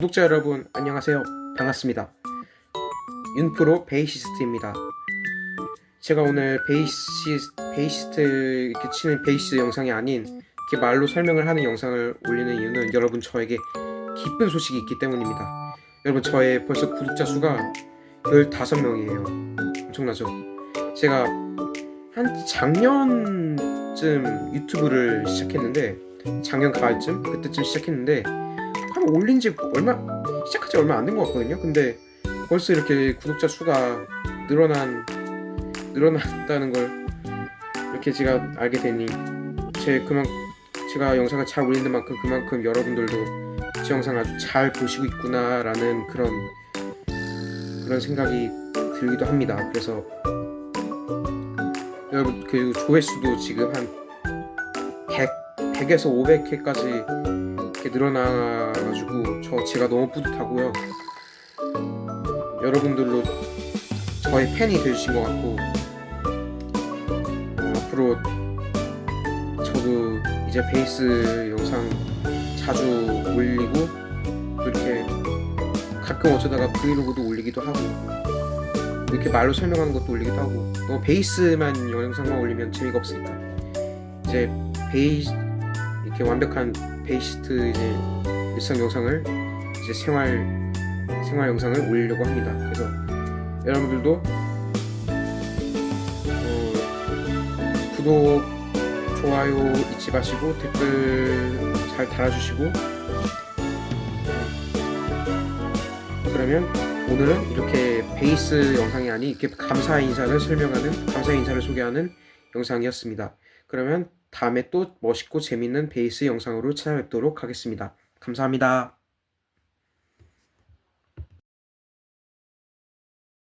구독자 여러분 안녕하세요. 반갑습니다. 윤프로 베이시스트입니다. 제가 오늘 베이시, 베이시스트 이렇게 치는 베이시스 영상이 아닌 이렇게 말로 설명을 하는 영상을 올리는 이유는 여러분 저에게 기쁜 소식이 있기 때문입니다. 여러분 저의 벌써 구독자 수가 15명이에요. 엄청나죠? 제가 한 작년쯤 유튜브를 시작했는데 작년 가을쯤? 그때쯤 시작했는데 한 올린 지 얼마 시작한 지 얼마 안 된 것 같거든요. 근데 벌써 이렇게 구독자 수가 늘어난 늘어났다는 걸 이렇게 제가 알게 되니 제 그만 제가 영상을 잘 올리는 만큼 그만큼 여러분들도 제 영상을 아주 잘 보시고 있구나라는 그런 그런 생각이 들기도 합니다. 그래서 여러분 그 조회수도 지금 한 100, 100에서 500회까지 이렇게 늘어나가지고 저 제가 너무 뿌듯하고요. 여러분들로 저의 팬이 되주신 것 같고 어, 앞으로 저도 이제 베이스 영상 자주 올리고 또 이렇게 가끔 어쩌다가 브이로그도 올리기도 하고 이렇게 말로 설명하는 것도 올리기도 하고 너무 베이스만 영상만 올리면 재미가 없으니까 이제 베이 이렇게 완벽한 베이시스트 이제 일상 영상을 이제 생활 생활 영상을 올리려고 합니다. 그래서 여러분들도 어, 구독, 좋아요 잊지 마시고 댓글 잘 달아주시고 어, 그러면 오늘은 이렇게 베이스 영상이 아닌 이렇게 감사 인사를 설명하는 감사 인사를 소개하는 영상이었습니다. 그러면 다음에 또 멋있고 재밌는 베이스 영상으로 찾아뵙도록 하겠습니다. 감사합니다.